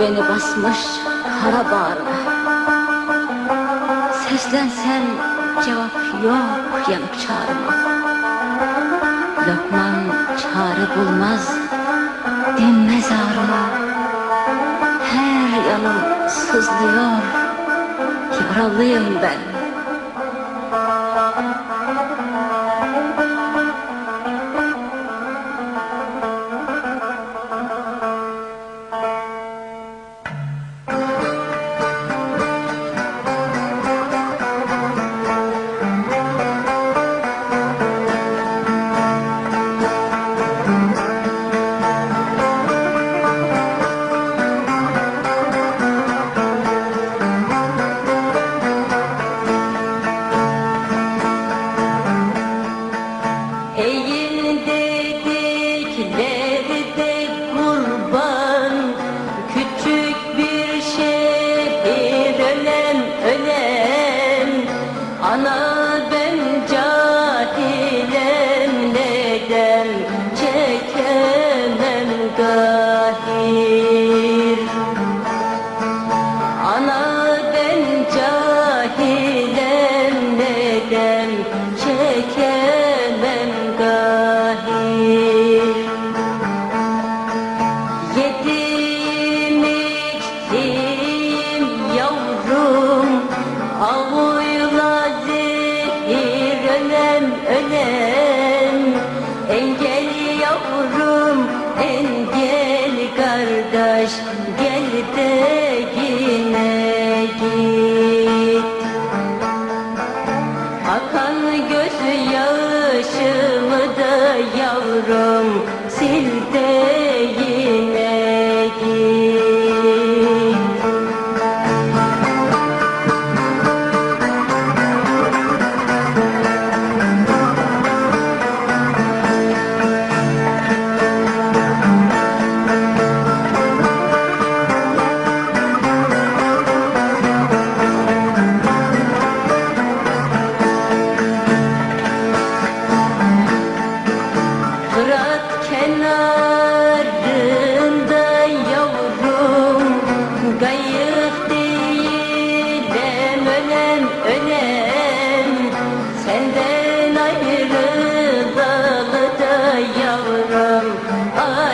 beni basmış kara bağrına Seslensem cevap yok yanıp çağrıma. Lokman çare bulmaz dinmez ağrıma. Her yanım sızlıyor yaralıyım ben De kurban. Küçük bir şehir ölen ölen. Ana engel kardeş Gel de yine git. Akan göz yaşımı da yavrum sil de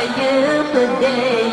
I am day.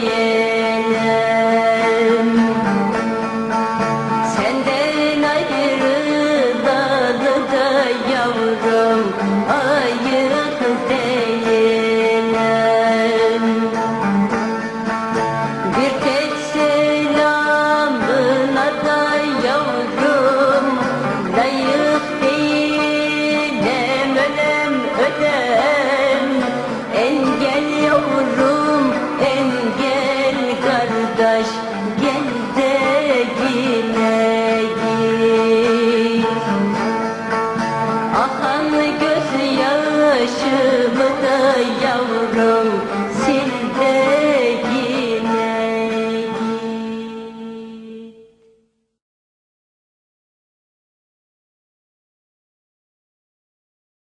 başımı da yavrum.